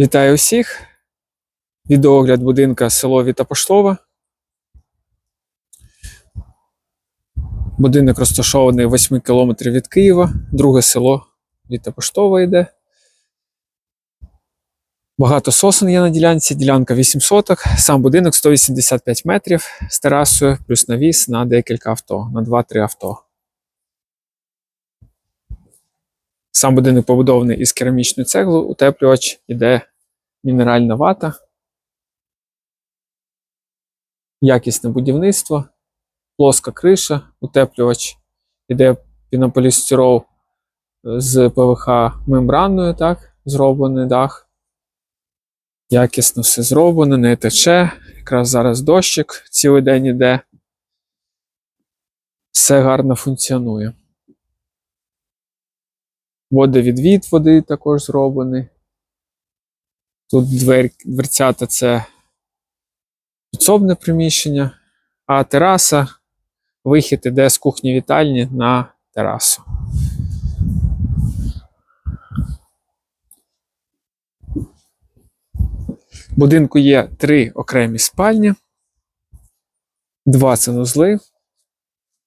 Вітаю всіх! Відеоогляд будинка село Вітапоштова. Будинок розташований 8 км від Києва, друге село Вітапоштова йде. Багато сосен є на ділянці, ділянка 8 соток, сам будинок 185 метрів з терасою, плюс навіс на декілька авто, на 2-3 авто. Сам будинок побудований із керамічної цегли, утеплювач іде мінеральна вата, якісне будівництво, плоска криша, утеплювач, іде пінополістирол з ПВХ мембраною, так, зроблений дах. Якісно все зроблено, не тече. Якраз зараз дощик цілий день іде. Все гарно функціонує. Водовідвід води також зроблений. Тут двер, дверцята це підсобне приміщення, а тераса, вихід іде з кухні вітальні на терасу. В будинку є три окремі спальні, два санузли,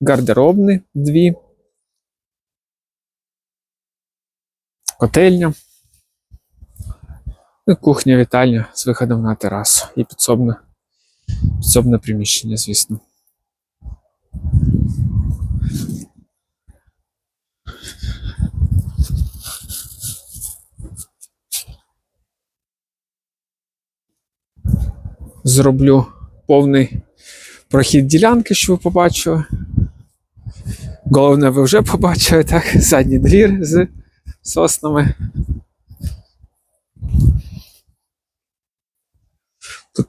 гардеробні дві, котельня. Ну, кухня, вітальня з виходом на терасу і підсобне, підсобне приміщення, звісно. Зроблю повний прохід ділянки, що ви побачили. Головне, ви вже побачили, так? Задній двір з соснами.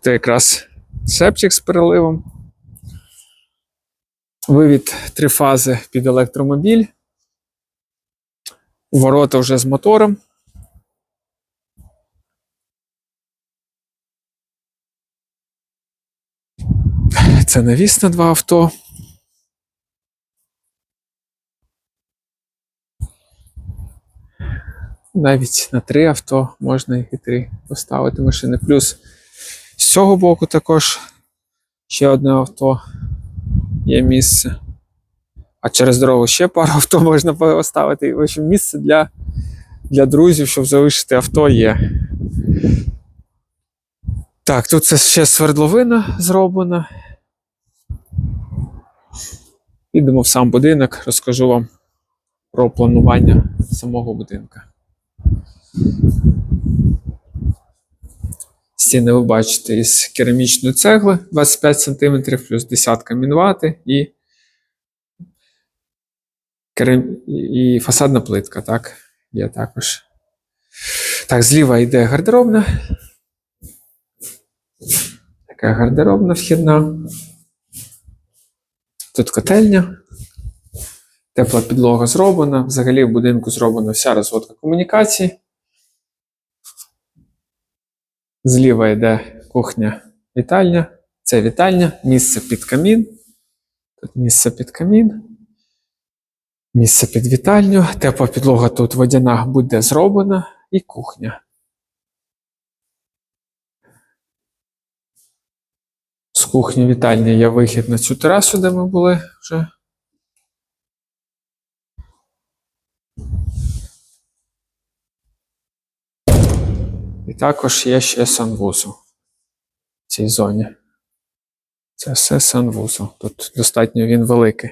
Тут якраз септик з переливом. Вивід три фази під електромобіль. Ворота вже з мотором. Це навіс на два авто. Навіть на три авто можна і три поставити машини. Плюс з цього боку також ще одне авто є місце. А через дорогу ще пару авто можна поставити. І, В общем, місце для, для друзів, щоб залишити авто є. Так, тут це ще свердловина зроблена. Підемо в сам будинок, розкажу вам про планування самого будинка. Стіни ви бачите із керамічної цегли 25 см плюс десятка мінвати і, керам... і фасадна плитка, так, є також. Так, зліва йде гардеробна. Така гардеробна вхідна. Тут котельня. Тепла підлога зроблена. Взагалі в будинку зроблена вся розводка комунікацій. Зліва йде кухня вітальня. Це вітальня, місце під камін. Тут місце під камін. Місце під вітальню. Тепла підлога тут водяна буде зроблена і кухня. З кухні вітальні є вихід на цю терасу, де ми були вже. І також є ще санвузол в цій зоні. Це все санвузол. Тут достатньо він великий.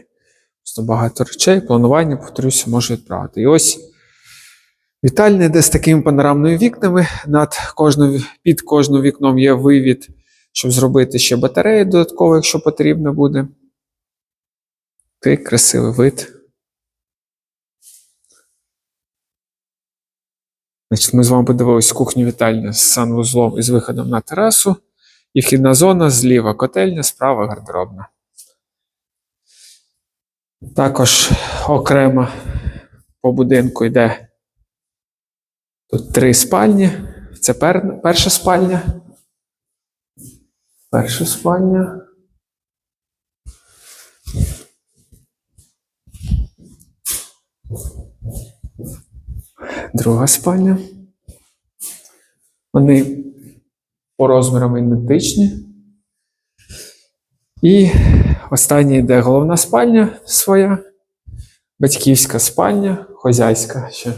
Просто багато речей, планування, повторюся, можу відправити. І ось вітальня, де з такими панорамними вікнами. Над кожним, під кожним вікном є вивід, щоб зробити ще батареї додатково, якщо потрібно буде. Такий красивий вид. Значить, Ми з вами подивилися кухню вітальня з санвузлом і з виходом на терасу. І вхідна зона зліва котельня, справа гардеробна. Також окремо по будинку йде тут три спальні. Це пер, перша спальня. Перша спальня. Друга спальня. Вони по розмірам ідентичні. І останнє йде головна спальня своя, батьківська спальня, хозяйська ще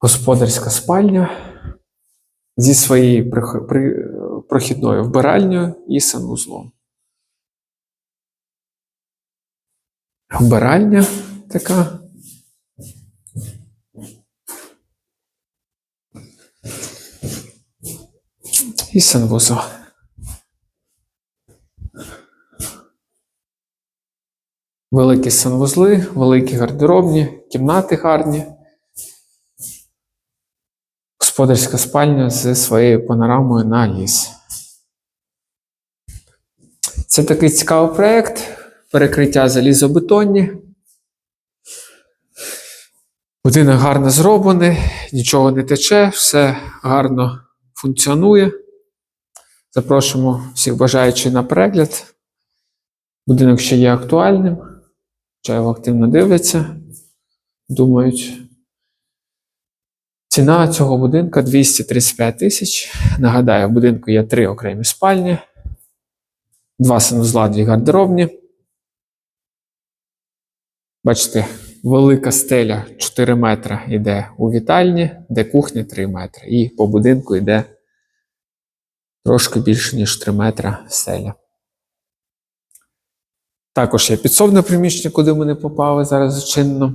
господарська спальня зі своєю прохідною вбиральнею і санвузлом. Вбиральня така. І санвузол. Великі санвузли, великі гардеробні, кімнати гарні. Господарська спальня зі своєю панорамою на ліс. Це такий цікавий проєкт. Перекриття залізобетонні. Будинок гарно зроблений, нічого не тече, все гарно функціонує. Запрошуємо всіх бажаючих на перегляд. Будинок ще є актуальним. Хоча його активно дивляться. Думають. Ціна цього будинку 235 тисяч. Нагадаю, в будинку є три окремі спальні, два санузла, дві гардеробні. Бачите, велика стеля 4 метри йде у вітальні, де кухня 3 метри. І по будинку йде трошки більше, ніж 3 метри стеля. Також є підсобне приміщення, куди ми не попали зараз зачинено.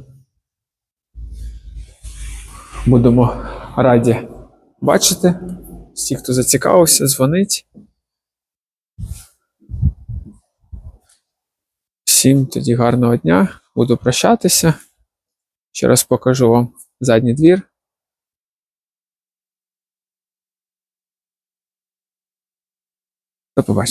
Будемо раді бачити. Всі, хто зацікавився, дзвонить. Всім тоді гарного дня. Буду прощатися. Ще раз покажу вам задній двір. トップバ